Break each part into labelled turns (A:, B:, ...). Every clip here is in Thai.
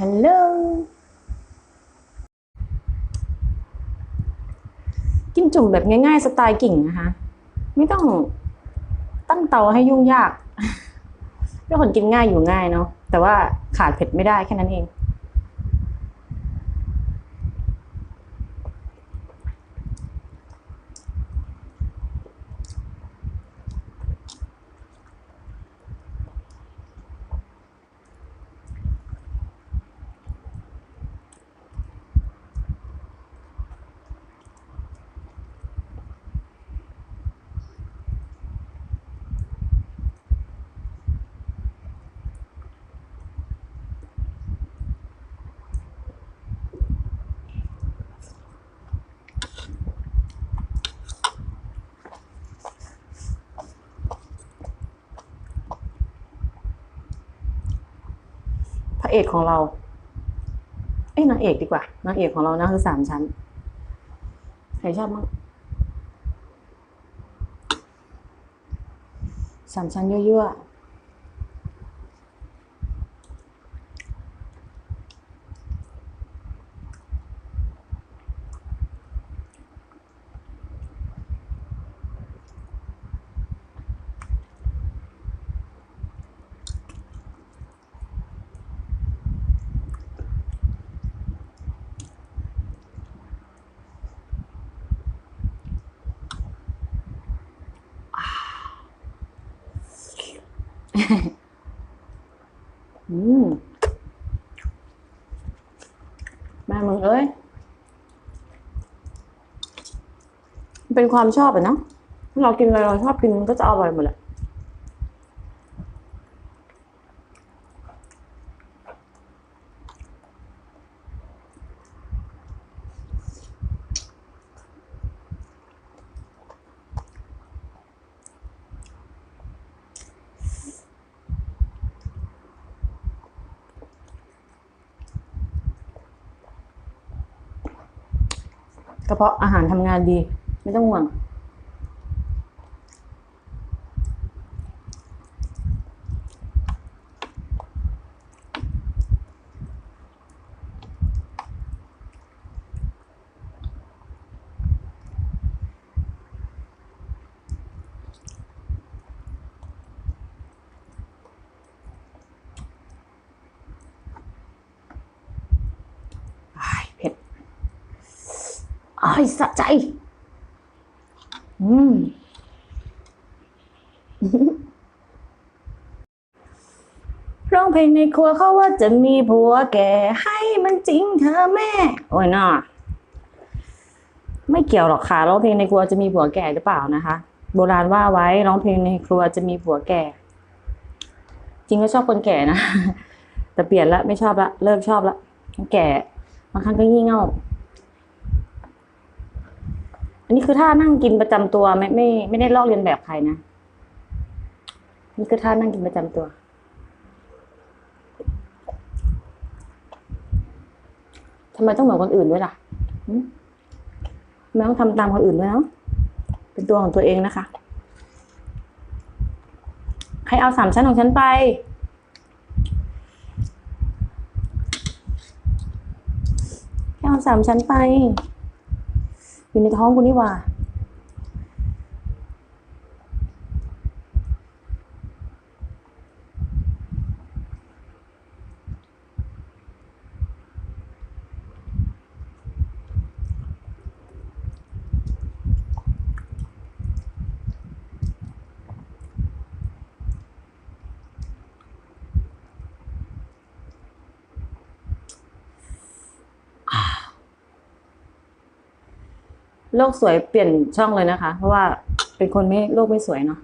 A: Hello กินจุ่มแบบง่ายๆ สไตล์กิ่งนะคะ ไม่ต้องตั้งเตาให้ยุ่งยากเป็นคนกินง่ายอยู่ง่ายเนาะแต่ว่าขาดเผ็ดไม่ได้แค่นั้นเอง เอกของเรา เอ้ยนางเอกดีกว่านางเอกของเรานะคือสามชั้นใครชอบมั้งสามชั้นยั่วๆ อืมแม่มึงเอ้ย เป็นความชอบอะเนาะเรากินอะไรเราชอบกินมันก็จะอร่อยหมดแหละ กระเพาะอาหารทำงานดี ไม่ต้องห่วง อ้ายเผ็ด อ้ายสะใจ อืมร้องเพลงในครัวเขาว่าจะมีผัวแก่ให้มันจริงเธอแม่ โอ้ยน่าไม่เกี่ยวหรอกค่ะร้องเพลงในครัวจะมีผัวแก่หรือเปล่านะคะ โบราณว่าไว้ร้องเพลงในครัวจะมีผัวแก่ จริงก็ชอบคนแก่นะแต่เปลี่ยนละไม่ชอบละเลิกชอบละแก่บางครั้งก็งี่เง่า อันนี้คือท่านั่งกินประจำตัวไม่ไม่ไม่ได้ลอกเลียนแบบใครนะ นี่คือท่านั่งกินประจำตัวทำไมต้องเหมือนคนอื่นด้วยล่ะทำไมต้องทำตามคนอื่นด้วยเนาะเป็นตัวของตัวเองนะคะ ใครเอาสามชั้นของฉันไปใครเอาสามชั้นไป อยู่ในท้องกูนี่ว่า โลกสวยเปลี่ยนช่องเลยนะคะ เพราะว่าเป็นคนไม่โลกไม่สวยเนาะ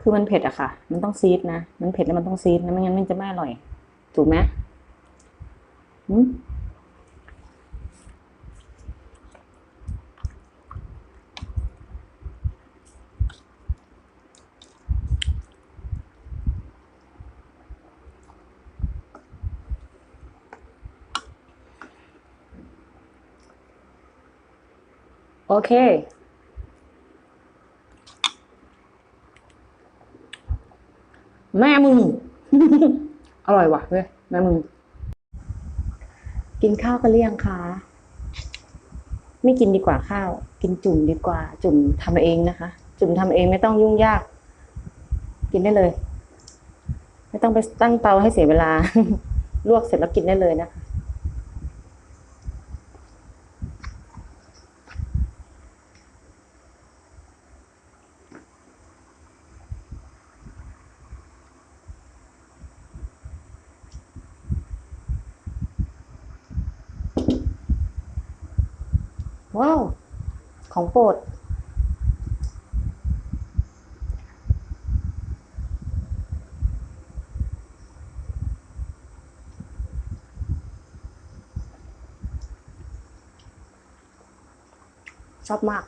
A: คือมันเผ็ดอะค่ะ มันต้องซีดนะ มันเผ็ดแล้วมันต้องซีดนะ ไม่งั้นมันจะไม่อร่อย ถูกไหมอืม โอเค แม่มึง อร่อยว่ะเว้ยแม่มึง กินข้าวกันหรือยังคะ ไม่กินดีกว่าข้าว กินจุ่มดีกว่า จุ่มทำเองนะคะ จุ่มทำเองไม่ต้องยุ่งยาก กินได้เลย ไม่ต้องไปตั้งเตาให้เสียเวลา ลวกเสร็จแล้วกินได้เลยนะคะ ว้าว ของโปรดชอบมาก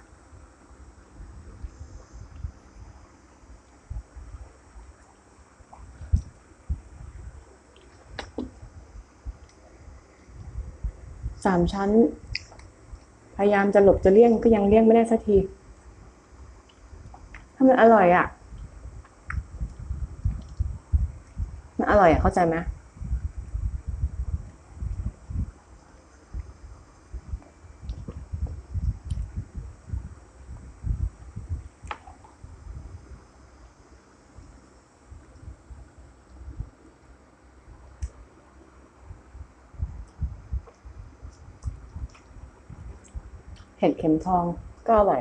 A: สามชั้น พยายามจะหลบจะเลี่ยงก็ยังเลี่ยงไม่ได้สักที ถ้ามันอร่อยอะ มันอร่อยอะเข้าใจไหม เห็ดเข็มทองก็อร่อย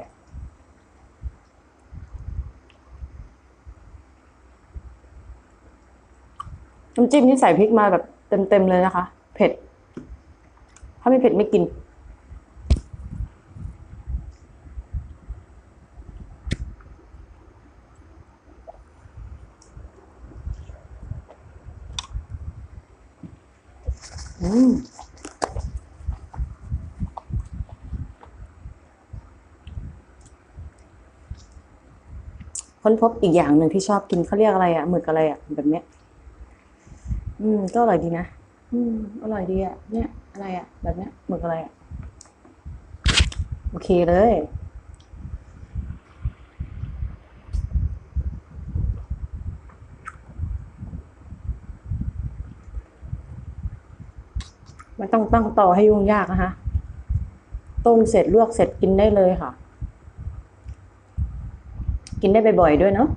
A: น้ำจิ้มนี่ใส่พริกมาแบบเต็มๆเลยนะคะ เผ็ด ถ้าไม่เผ็ดไม่กิน อืม ค้นพบอีกอย่างหนึ่งที่ชอบกินเขาเรียกอะไรอะหมึกอะไรอะแบบเนี้ย อืม ก็อร่อยดีนะอืมอร่อยดีอะเนี่ย อะไรอะแบบเนี้ยหมึกอะไรอะโอเคเลยไม่ต้องตั้งเตาให้ยุ่งยากนะคะ ต้มเสร็จลวกเสร็จกินได้เลยค่ะ กินได้บ่อยๆด้วยเนาะ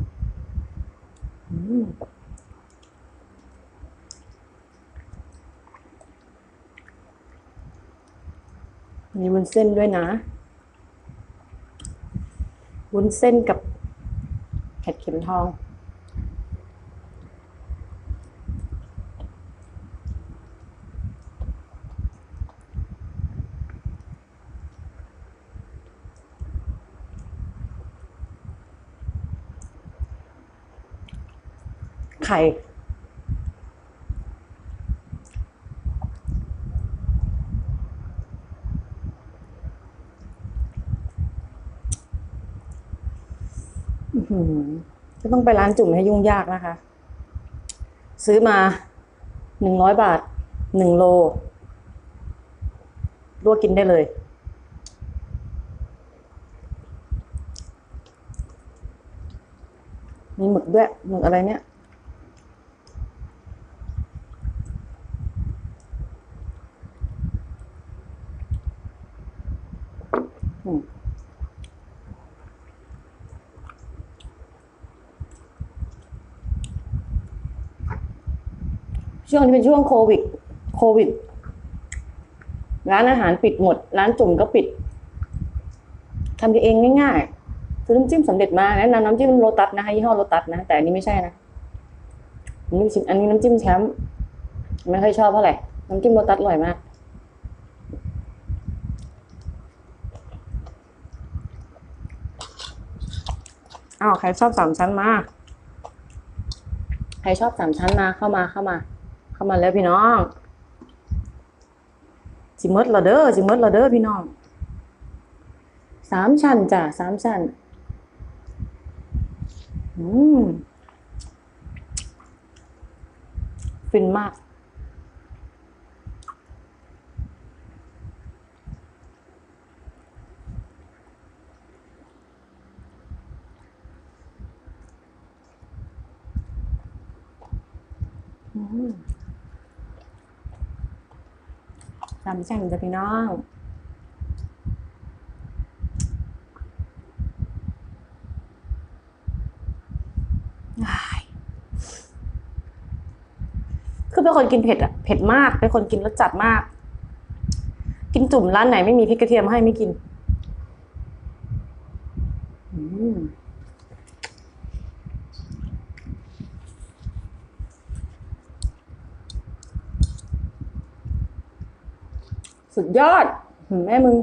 A: มมีวุ้นเส้นด้วยนะ วุ้นเส้นกับเห็ดเข็มทอง ไข่จะต้องไปร้านจุ่มให้ยุ่งยากนะคะ ซื้อมาหนึ่งร้อยบาทหนึ่งโลลวกกินได้เลยมีหมึกด้วยหมึกอะไรเนี่ย ช่วงนี้เป็นช่วงโควิด โควิด ร้านอาหารปิดหมด ร้านจุ่มก็ปิดทำเองง่ายๆซื้อน้ำจิ้มสำเร็จมาแนะนำน้ำจิ้มโลตัสนะคะยี่ห้อโลตัสนะ แต่อันนี้ไม่ใช่นะอันนี้อันนี้น้ำจิ้มแชมป์ไม่ค่อยชอบเท่าไหร่น้ำจิ้มโลตัสอร่อยมากอ้าวใครชอบสามชั้นมา ใครชอบสามชั้นมาเข้ามาเข้ามา เข้ามาแล้วพี่น้องจิมดละเด้อจิมดละเด้อพี่น้องสามชั้นจ้ะสามชั้นอืมฟินมากอื้อ มจำแจ่งจ้ะพี่น้องคือเป็นคนกินเผ็ดอะเผ็ดมาก เป็นคนกินรสจัดมาก กินจุ่มร้านไหนไม่มีพริกกระเทียมให้ไม่กิน อืม สุดยอดแม่มึง